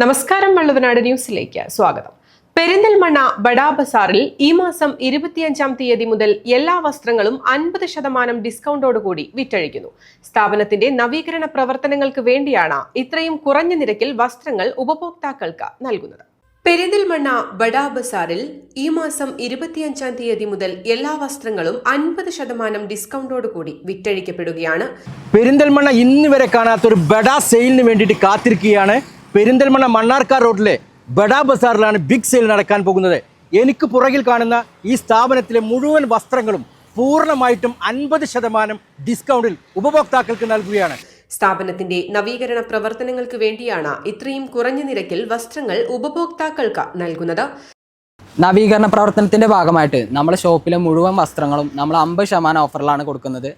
നമസ്കാരം വള്ളുവനാട് ന്യൂസിലേക്ക് സ്വാഗതം. പെരിന്തൽമണ്ണ ബഡാ ബസാറിൽ ഈ മാസം ഇരുപത്തിയഞ്ചാം തീയതി മുതൽ എല്ലാ വസ്ത്രങ്ങളും അൻപത് ശതമാനം ഡിസ്കൗണ്ടോടുകൂടി വിറ്റഴിക്കുന്നു. സ്ഥാപനത്തിന്റെ നവീകരണ പ്രവർത്തനങ്ങൾക്ക് വേണ്ടിയാണ് ഇത്രയും കുറഞ്ഞ നിരക്കിൽ വസ്ത്രങ്ങൾ ഉപഭോക്താക്കൾക്ക് നൽകുന്നത്. പെരിന്തൽമണ്ണ ബഡാ ബസാറിൽ ഈ മാസം ഇരുപത്തിയഞ്ചാം തീയതി മുതൽ എല്ലാ വസ്ത്രങ്ങളും അൻപത് ശതമാനം ഡിസ്കൗണ്ടോടുകൂടി വിറ്റഴിക്കപ്പെടുകയാണ്. പെരിന്തൽമണ്ണ ഇന്ന് വരെ കാണാത്തൊരു ബഡാ സെയിലിന് വേണ്ടിയിട്ട് കാത്തിരിക്കുകയാണ്. പെരിന്തൽമണ്ണ മണ്ണാർക്കാർ റോഡിലെ ബഡാ ബസാറിലാണ് ബിഗ് സെയിൽ നടക്കാൻ പോകുന്നത്. എനിക്ക് പുറകിൽ കാണുന്ന ഈ സ്ഥാപനത്തിലെ മുഴുവൻ വസ്ത്രങ്ങളും പൂർണമായിട്ടും അൻപത് ശതമാനം ഡിസ്കൗണ്ടിൽ ഉപഭോക്താക്കൾക്ക് നൽകുകയാണ്. സ്ഥാപനത്തിന്റെ നവീകരണ പ്രവർത്തനങ്ങൾക്ക് വേണ്ടിയാണ് ഇത്രയും കുറഞ്ഞ നിരക്കിൽ വസ്ത്രങ്ങൾ ഉപഭോക്താക്കൾക്ക് നൽകുന്നത്. നവീകരണ പ്രവർത്തനത്തിന്റെ ഭാഗമായിട്ട് നമ്മുടെ ഷോപ്പിലെ മുഴുവൻ വസ്ത്രങ്ങളും നമ്മൾ അമ്പത് ശതമാനം ഓഫറിലാണ് കൊടുക്കുന്നത്.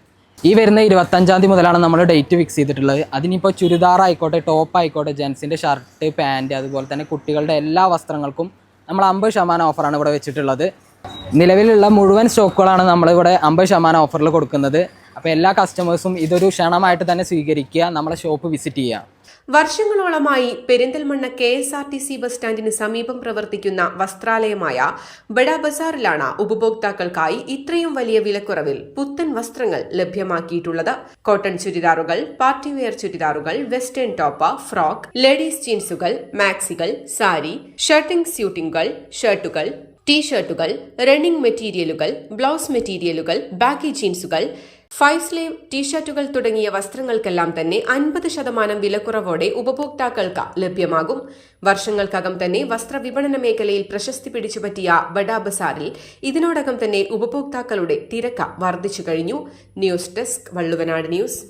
ഈ വരുന്ന ഇരുപത്തഞ്ചാം തീയതി മുതലാണ് നമ്മൾ ഡേറ്റ് ഫിക്സ് ചെയ്തിട്ടുള്ളത്. അതിനിപ്പോൾ ചുരിദാർ ആയിക്കോട്ടെ ടോപ്പ് ആയിക്കോട്ടെ ജെൻസിന്റെ ഷർട്ട് പാന്റ് അതുപോലെ തന്നെ കുട്ടികളുടെ എല്ലാ വസ്ത്രങ്ങൾക്കും നമ്മൾ അമ്പത് ശതമാനം ഓഫറാണ് ഇവിടെ വെച്ചിട്ടുള്ളത്. നിലവിലുള്ള മുഴുവൻ സ്റ്റോക്കുകളാണ് നമ്മളിവിടെ അമ്പത് ശതമാനം ഓഫറിൽ കൊടുക്കുന്നത്. അപ്പോൾ എല്ലാ കസ്റ്റമേഴ്സും ഇതൊരു ക്ഷണമായിട്ട് തന്നെ സ്വീകരിക്കുക നമ്മളെ ഷോപ്പ് വിസിറ്റ് ചെയ്യുക. വർഷങ്ങളോളമായി Perinthalmanna K S R T C bus സ്റ്റാൻഡിന് സമീപം പ്രവർത്തിക്കുന്ന വസ്ത്രാലയമായ ബഡാ ബസാറിലാണ് ഉപഭോക്താക്കൾക്കായി ഇത്രയും വലിയ വിലക്കുറവിൽ പുത്തൻ വസ്ത്രങ്ങൾ ലഭ്യമാക്കിയിട്ടുള്ളത്. കോട്ടൺ ചുരിദാറുകൾ പാർട്ടി വെയർ ചുരിദാറുകൾ വെസ്റ്റേൺ ടോപ്പ് ഫ്രോക്ക് ലേഡീസ് ജീൻസുകൾ മാക്സികൾ സാരി ഷർട്ടിംഗ് സ്യൂട്ടിംഗുകൾ ഷർട്ടുകൾ ടീഷർട്ടുകൾ റണ്ണിംഗ് മെറ്റീരിയലുകൾ ബ്ലൗസ് മെറ്റീരിയലുകൾ ബാക്കി ജീൻസുകൾ ഫൈവ് സ്ലീവ് ടീഷർട്ടുകൾ തുടങ്ങിയ വസ്ത്രങ്ങൾക്കെല്ലാം തന്നെ അൻപത് ശതമാനം വിലക്കുറവോടെ ഉപഭോക്താക്കൾക്ക് ലഭ്യമാകും. വർഷങ്ങൾക്കകം തന്നെ വസ്ത്രവിപണന മേഖലയിൽ പ്രശസ്തി പിടിച്ചുപറ്റിയ ബഡാ ബസാറിൽ ഇതിനോടകം തന്നെ ഉപഭോക്താക്കളുടെ തിരക്ക് വർദ്ധിച്ചു കഴിഞ്ഞു. News desk Valluvanad news.